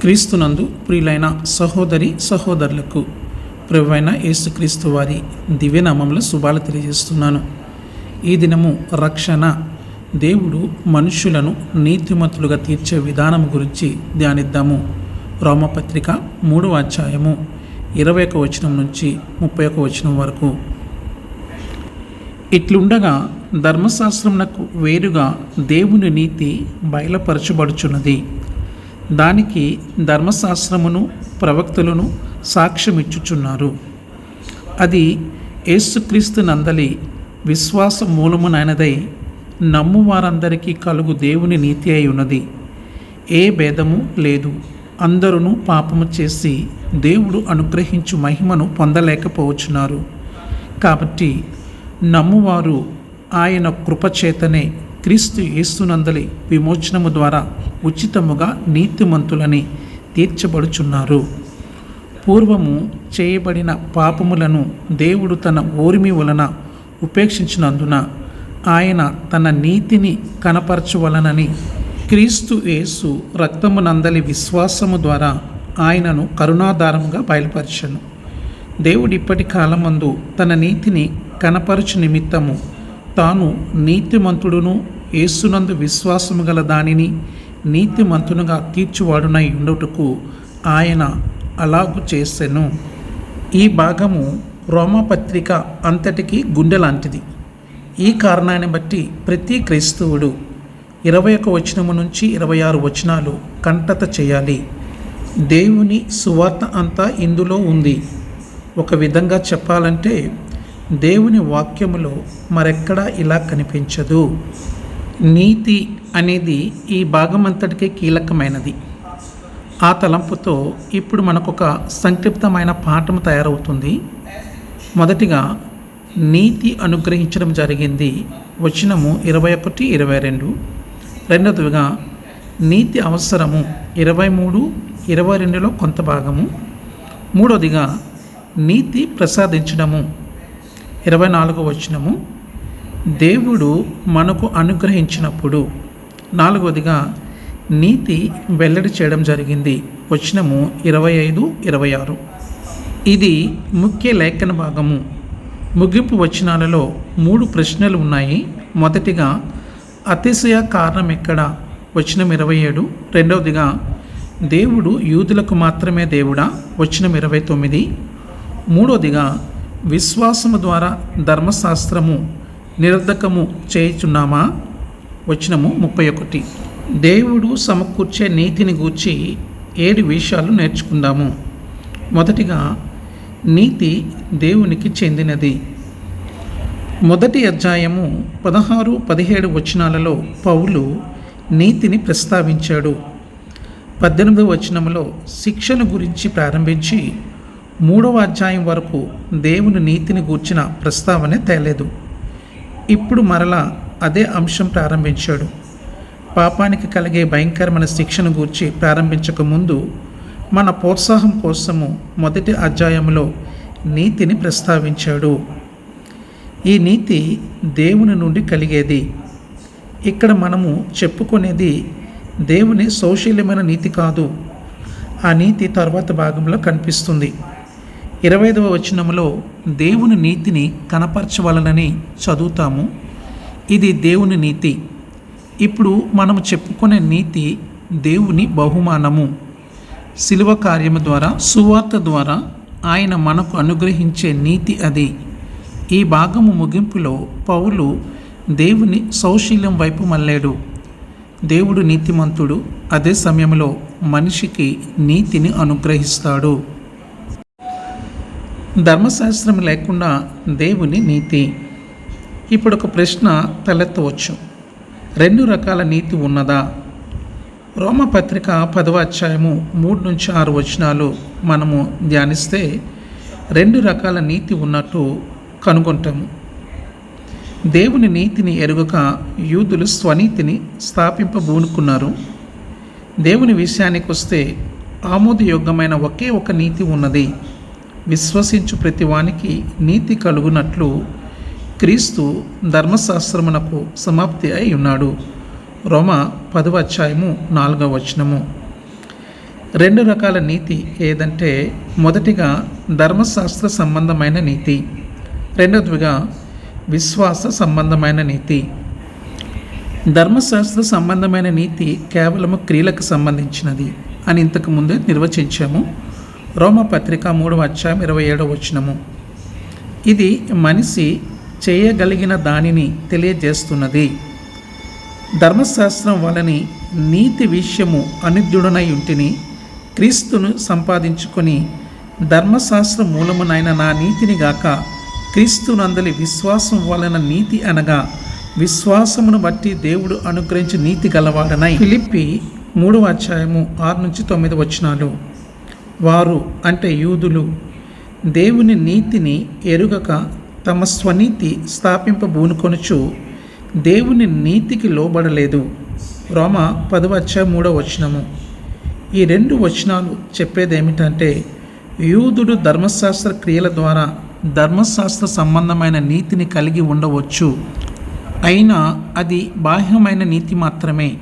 క్రీస్తునందు ప్రియులైన సహోదరి సహోదరులకు ప్రభువైన యేసుక్రీస్తు వారి దివ్యనామంలో శుభాలు తెలియజేస్తున్నాను. ఈ దినము రక్షణ దేవుడు మనుషులను నీతిమంతులుగా తీర్చే విధానం గురించి ధ్యానిద్దాము. రోమపత్రిక మూడవ అధ్యాయము ఇరవై ఒక వచనం నుంచి ముప్పై ఒక వచనం వరకు. ఇట్లుండగా ధర్మశాస్త్రమునకు వేరుగా దేవుని నీతి బయలుపరచబడుచున్నది. దానికి ధర్మశాస్త్రమును ప్రవక్తలను సాక్ష్యమిచ్చుచున్నారు. అది యేసుక్రీస్తు నందలి విశ్వాస మూలమునైనదై నమ్ము వారందరికీ కలుగు దేవుని నీతి అయి ఉన్నది. ఏ భేదము లేదు. అందరూ పాపము చేసి దేవుడు అనుగ్రహించు మహిమను పొందలేకపోవచ్చున్నారు. కాబట్టి నమ్మువారు ఆయన కృపచేతనే క్రీస్తు యేసునందలి విమోచనము ద్వారా ఉచితముగా నీతిమంతులని తీర్చబడుచున్నారు. పూర్వము చేయబడిన పాపములను దేవుడు తన ఓరిమి వలన ఉపేక్షించినందున ఆయన తన నీతిని కనపరచువలనని క్రీస్తు యేసు రక్తమునందలి విశ్వాసము ద్వారా ఆయనను కరుణాధారముగా బయలుపరచను. దేవుడు ఇప్పటి కాలమందు తన నీతిని కనపరచు నిమిత్తము తాను నీతిమంతుడును యేసునందు విశ్వాసము గల దానిని నీతిమంతునుగా తీర్చువాడునై ఉండుటకు ఆయన అలాగు చేసెను. ఈ భాగము రోమపత్రిక అంతటికి గుండె లాంటిది ఈ కారణాన్ని బట్టి ప్రతి క్రైస్తవుడు ఇరవై ఒక వచనము నుంచి ఇరవై ఆరు వచనాలు కంటత చేయాలి. దేవుని సువార్త అంతా ఇందులో ఉంది. ఒక విధంగా చెప్పాలంటే దేవుని వాక్యములో మరెక్కడా ఇలా కనిపించదు. నీతి అనేది ఈ భాగమంతటికి కీలకమైనది. ఆ తలంపుతో ఇప్పుడు మనకొక సంక్షిప్తమైన పాఠం తయారవుతుంది. మొదటిగా నీతి అనుగ్రహించడం జరిగింది. వచనము ఇరవై ఒకటి ఇరవై రెండు రెండవదిగా నీతి అవసరము ఇరవై మూడు ఇరవై రెండులో కొంత భాగము. మూడవదిగా నీతి ప్రసాదించడము ఇరవై నాలుగో వచనము. దేవుడు మనకు అనుగ్రహించినప్పుడు నాలుగవదిగా నీతి వెల్లడి చేయడం జరిగింది. వచనము ఇరవై ఐదు ఇరవై ఆరు ఇది ముఖ్య లేఖన భాగము. ముగింపు వచనాలలో మూడు ప్రశ్నలు ఉన్నాయి. మొదటిగా అతిశయ కారణం ఎక్కడ? వచనం ఇరవై ఏడు రెండవదిగా దేవుడు యూదులకు మాత్రమే దేవుడా? వచనం ఇరవై తొమ్మిది. మూడవదిగా విశ్వాసము ద్వారా ధర్మశాస్త్రము నిరర్ధకము చేయుచున్నామా? వచనము ముప్పై ఒకటి. దేవుడు సమకూర్చే నీతిని గూర్చి ఏడు విషయాలు నేర్చుకుందాము. మొదటిగా నీతి దేవునికి చెందినది. మొదటి అధ్యాయము పదహారు పదిహేడు వచనాలలో పౌలు నీతిని ప్రస్తావించాడు. పద్దెనిమిదవ వచనంలో శిక్షను గురించి ప్రారంభించి మూడవ అధ్యాయం వరకు దేవుని నీతిని గూర్చిన ప్రస్తావన తేలేదు. ఇప్పుడు మరలా అదే అంశం ప్రారంభించాడు. పాపానికి కలిగే భయంకరమైన శిక్షను గూర్చి ప్రారంభించక ముందు మన ప్రోత్సాహం కోసము మొదటి అధ్యాయంలో నీతిని ప్రస్తావించాడు. ఈ నీతి దేవుని నుండి కలిగేది. ఇక్కడ మనము చెప్పుకునేది దేవుని సౌశీల్యమైన నీతి కాదు. ఆ నీతి తర్వాత భాగంలో కనిపిస్తుంది. ఇరవై ఐదవ వచనంలో దేవుని నీతిని కనపరచవలనని చదువుతాము. ఇది దేవుని నీతి. ఇప్పుడు మనం చెప్పుకునే నీతి దేవుని బహుమానము. శిలువ కార్యము ద్వారా సువార్త ద్వారా ఆయన మనకు అనుగ్రహించే నీతి అది. ఈ భాగము ముగింపులో పౌలు దేవుని సౌశీల్యం వైపు మళ్ళాడు. దేవుడు నీతిమంతుడు అదే సమయంలో మనిషికి నీతిని అనుగ్రహిస్తాడు. ధర్మశాస్త్రం లేకుండా దేవుని నీతి. ఇప్పుడు ఒక ప్రశ్న తలెత్తవచ్చు. రెండు రకాల నీతి ఉన్నదా? రోమపత్రిక పదవ అధ్యాయము మూడు నుంచి ఆరు వచనాలు మనము ధ్యానిస్తే రెండు రకాల నీతి ఉన్నట్టు కనుగొంటాము. దేవుని నీతిని ఎరుగక యూదులు స్వనీతిని స్థాపింపబూనుకున్నారు. దేవుని విషయానికి వస్తే ఆమోదయోగ్యమైన ఒకే ఒక నీతి ఉన్నది. విశ్వసించు ప్రతివానికి నీతి కలుగునట్లు క్రీస్తు ధర్మశాస్త్రమునకు సమాప్తి అయి ఉన్నాడు రోమ పదవ అధ్యాయము నాలుగవ వచనము. రెండు రకాల నీతి ఏదంటే మొదటిగా ధర్మశాస్త్ర సంబంధమైన నీతి రెండవదిగా విశ్వాస సంబంధమైన నీతి. ధర్మశాస్త్ర సంబంధమైన నీతి కేవలము క్రియలకు సంబంధించినది అని ఇంతకు ముందే నిర్వచించాము. రోమపత్రిక మూడు అధ్యాయం ఇరవై ఏడవ వచనము. ఇది మనిషి చేయగలిగిన దానిని తెలియజేస్తున్నది. ధర్మశాస్త్రం వలని నీతి విషయము అనిద్యుడనై ఉంటిని క్రీస్తును సంపాదించుకొని ధర్మశాస్త్ర మూలమునైన నా నీతిని గాక క్రీస్తునందలి విశ్వాసం వలన నీతి అనగా విశ్వాసమును బట్టి దేవుడు అనుగ్రహించి నీతి గలవాడనై. ఫిలిప్పి మూడవ అధ్యాయము ఆరు నుంచి తొమ్మిది వచనాలు. వారు అంటే యూదులు. దేవుని నీతిని ఎరుగక తమ స్వనీతి స్థాపింపబూనుకొనుచు దేవుని నీతికి లోబడలేదు. రోమ పదవచ్చ మూడవ వచనము. ఈ రెండు వచనాలు చెప్పేదేమిటంటే యూదుడు ధర్మశాస్త్ర క్రియల ద్వారా ధర్మశాస్త్ర సంబంధమైన నీతిని కలిగి ఉండవచ్చు. అయినా అది బాహ్యమైన నీతి మాత్రమే.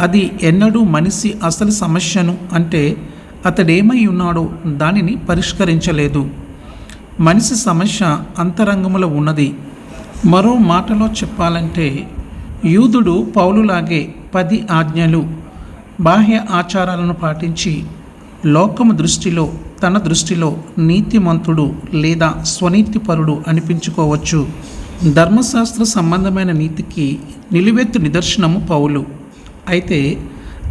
అది ఎన్నడూ మనిషి అసలు సమస్యను అంటే అతడేమై ఉన్నాడో దానిని పరిష్కరించలేదు. మనిషి సమస్య అంతరంగములో ఉన్నది. మరో మాటలో చెప్పాలంటే యూదుడు పౌలులాగే పది ఆజ్ఞలు బాహ్య ఆచారాలను పాటించి లోకము దృష్టిలో తన దృష్టిలో నీతిమంతుడు లేదా స్వనీతిపరుడు అనిపించుకోవచ్చు. ధర్మశాస్త్ర సంబంధమైన నీతికి నిలువెత్తు నిదర్శనము పౌలు. అయితే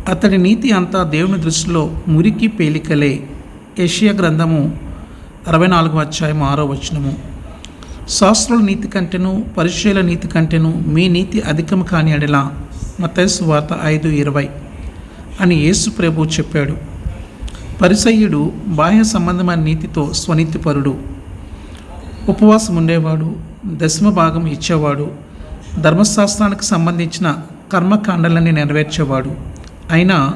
అతడి నీతి అంతా దేవుని దృష్టిలో మురికి పేలికలే. ఏషియా గ్రంథము అరవై నాలుగు అధ్యాయం ఆరో వచనము. శాస్త్రుల నీతి కంటేను పరిచయల నీతి కంటేను మీ నీతి అధికము కాని అడిలా మతైసు వార్త ఐదు ఇరవై అని యేసు ప్రభు చెప్పాడు. పరిసయ్యుడు బాహ్య సంబంధమైన నీతితో స్వనీతిపరుడు. ఉపవాసం ఉండేవాడు దశమ భాగం ఇచ్చేవాడు ధర్మశాస్త్రానికి సంబంధించిన కర్మకాండలన్నీ నెరవేర్చేవాడు. అయినా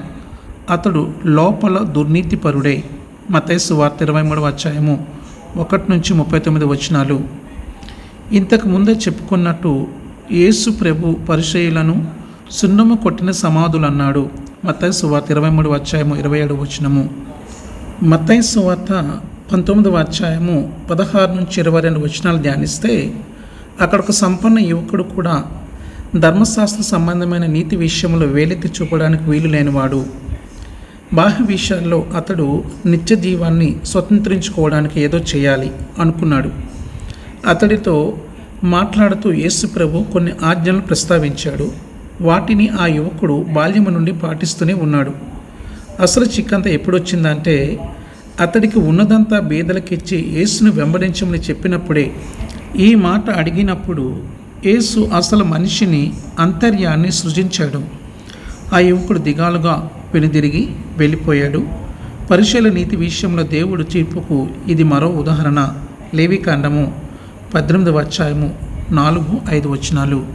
అతడు లోపల దుర్నీతిపరుడే. మతేసు వార్త ఇరవై మూడవ అధ్యాయము ఒకటి నుంచి ముప్పై తొమ్మిది వచనాలు. ఇంతకు ముందే చెప్పుకున్నట్టు యేసు ప్రభు పరిచయులను సున్నము కొట్టిన సమాధులు అన్నాడు మత్తయి సువార్త ఇరవై మూడు అధ్యాయము ఇరవై ఏడు వచనము. మత్తయి సువార్త పంతొమ్మిదవ అధ్యాయము పదహారు నుంచి ఇరవై రెండు వచనాలు ధ్యానిస్తే అక్కడ ఒక సంపన్న యువకుడు కూడా ధర్మశాస్త్ర సంబంధమైన నీతి విషయంలో వేలెత్తి చూపడానికి వీలు లేనివాడు. బాహ్య విషయాల్లో అతడు నిత్య జీవాన్ని స్వతంత్రించుకోవడానికి ఏదో చేయాలి అనుకున్నాడు. అతడితో మాట్లాడుతూ యేసు ప్రభు కొన్ని ఆజ్ఞలు ప్రస్తావించాడు. వాటిని ఆ యువకుడు బాల్యము నుండి పాటిస్తూనే ఉన్నాడు. అసలు చిక్కంతా ఎప్పుడొచ్చిందంటే అతడికి ఉన్నదంతా బీదలకిచ్చి యేసును వెంబడించమని చెప్పినప్పుడే ఈ మాట అడిగినప్పుడు యేసు అసలు మనిషిని అంతర్యాన్ని సృజించాడు. ఆ యువకుడు దిగాలుగా వెనుదిరిగి వెళ్ళిపోయాడు. పరిశీల నీతి విషయంలో దేవుడు తీర్పుకు ఇది మరో ఉదాహరణ. లేవికాండము పద్దెనిమిది అధ్యాయము నాలుగు ఐదు వచనాలు.